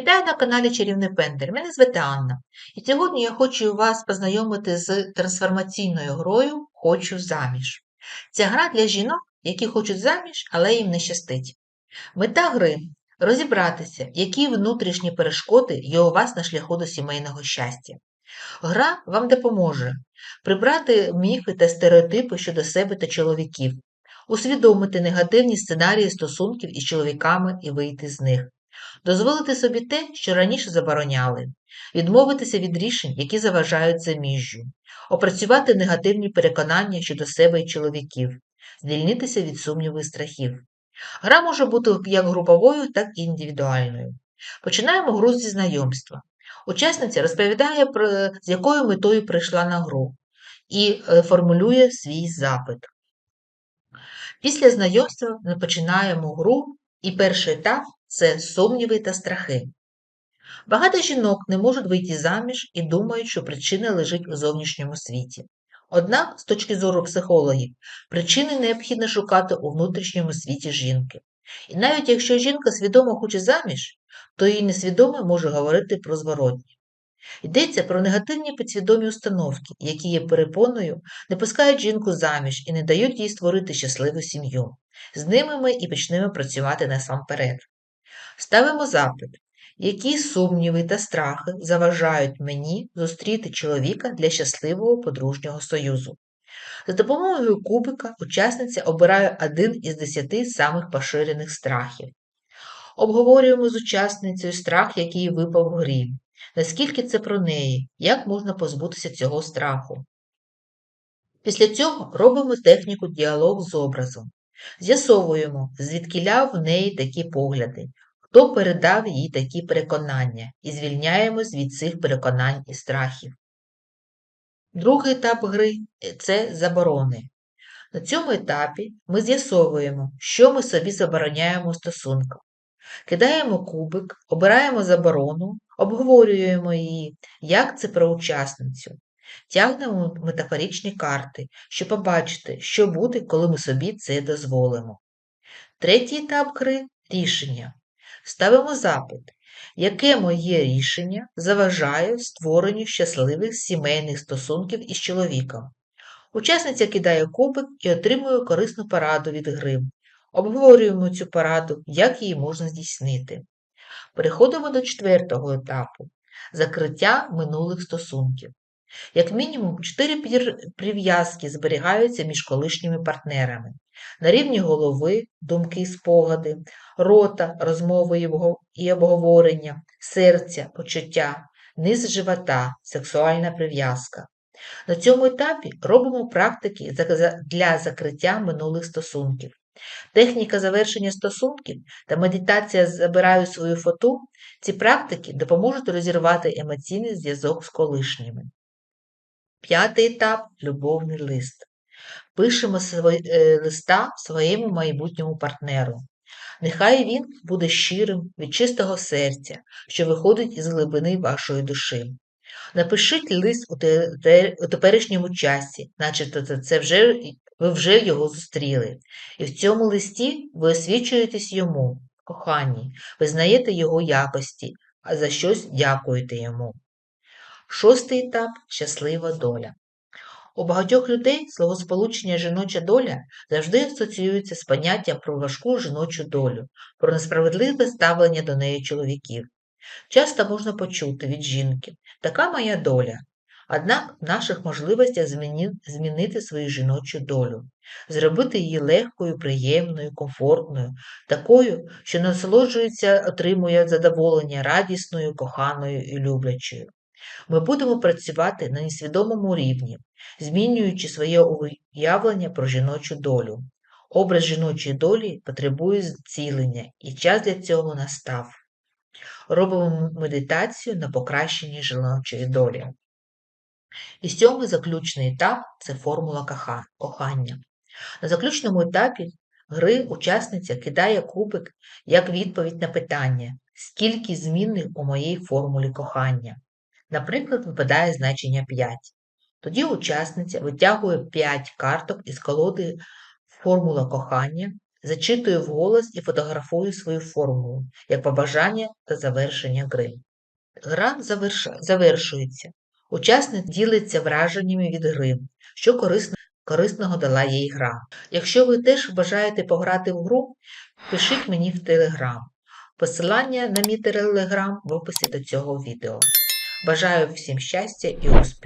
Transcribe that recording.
Вітаю на каналі Чарівний Пендер. Мене звати Анна. І сьогодні я хочу вас познайомити з трансформаційною грою Хочу заміж. Ця гра для жінок, які хочуть заміж, але їм не щастить. Мета гри розібратися, які внутрішні перешкоди є у вас на шляху до сімейного щастя. Гра вам допоможе прибрати міфи та стереотипи щодо себе та чоловіків, усвідомити негативні сценарії стосунків із чоловіками і вийти з них дозволити собі те, що раніше забороняли, відмовитися від рішень, які заважають заміжжю, опрацювати негативні переконання щодо себе і чоловіків, звільнитися від сумніву і страхів. Гра може бути як груповою, так і індивідуальною. Починаємо гру зі знайомства. Учасниця розповідає, з якою метою прийшла на гру, і е, формулює свій запит. Після знайомства ми починаємо гру, і перший етап це сумніви та страхи. Багато жінок не можуть вийти заміж і думають, що причина лежить у зовнішньому світі. Однак, з точки зору психологів, причини необхідно шукати у внутрішньому світі жінки. І навіть якщо жінка свідомо хоче заміж, то її несвідомо може говорити про зворотні. Йдеться про негативні підсвідомі установки, які є перепоною, не пускають жінку заміж і не дають їй створити щасливу сім'ю. З ними ми і почнемо працювати насамперед. Ставимо запит, які сумніви та страхи заважають мені зустріти чоловіка для щасливого подружнього союзу. За допомогою кубика учасниця обирає один із десяти самих поширених страхів. Обговорюємо з учасницею страх, який випав в грі, наскільки це про неї, як можна позбутися цього страху. Після цього робимо техніку діалог з образом. З'ясовуємо, звідкиля в неї такі погляди, хто передав їй такі переконання, і звільняємось від цих переконань і страхів. Другий етап гри це заборони. На цьому етапі ми з'ясовуємо, що ми собі забороняємо у. Кидаємо кубик, обираємо заборону, обговорюємо її, як це про учасницю. Тягнемо метафоричні карти, щоб побачити, що буде, коли ми собі це дозволимо. Третій етап гри рішення. Ставимо запит, яке моє рішення заважає створенню щасливих сімейних стосунків із чоловіком. Учасниця кидає кубик і отримує корисну пораду від гри. Обговорюємо цю пораду, як її можна здійснити. Переходимо до четвертого етапу закриття минулих стосунків. Як мінімум, чотири прив'язки зберігаються між колишніми партнерами на рівні голови, думки і спогади, рота, розмови і обговорення, серця, почуття, низ живота, сексуальна прив'язка. На цьому етапі робимо практики для закриття минулих стосунків. Техніка завершення стосунків та медитація забираю свою фоту, ці практики допоможуть розірвати емоційний зв'язок з колишніми. П'ятий етап любовний лист. Пишемо е, листа своєму майбутньому партнеру. Нехай він буде щирим від чистого серця, що виходить із глибини вашої душі. Напишіть лист у, те, те, у теперішньому часі, начебто це вже, ви вже його зустріли. І в цьому листі ви освічуєтесь йому, коханні, визнаєте його якості, а за щось дякуєте йому. Шостий етап щаслива доля. У багатьох людей словосполучення жіноча доля завжди асоціюється з поняттям про важку жіночу долю, про несправедливе ставлення до неї чоловіків. Часто можна почути від жінки така моя доля. Однак в наших можливостях змінити свою жіночу долю, зробити її легкою, приємною, комфортною, такою, що насолоджується, отримує задоволення радісною, коханою і люблячою. Ми будемо працювати на несвідомому рівні, змінюючи своє уявлення про жіночу долю. Образ жіночої долі потребує зцілення, і час для цього настав. Робимо медитацію на покращення жіночої долі. І сьомий заключний етап це формула кохання. На заключному етапі гри учасниця кидає кубик як відповідь на питання, скільки змінних у моїй формулі кохання. Наприклад, випадає значення 5. Тоді учасниця витягує 5 карток із колоди формула кохання, зачитую вголос і фотографую свою формулу, як побажання та завершення гри. Гра заверш- завершується. Учасник ділиться враженнями від гри, що корисно, корисного дала їй гра. Якщо ви теж бажаєте пограти в гру, пишіть мені в Телеграм. Посилання на мій телеграм в описі до цього відео. Бажаю всім щастя і успіху!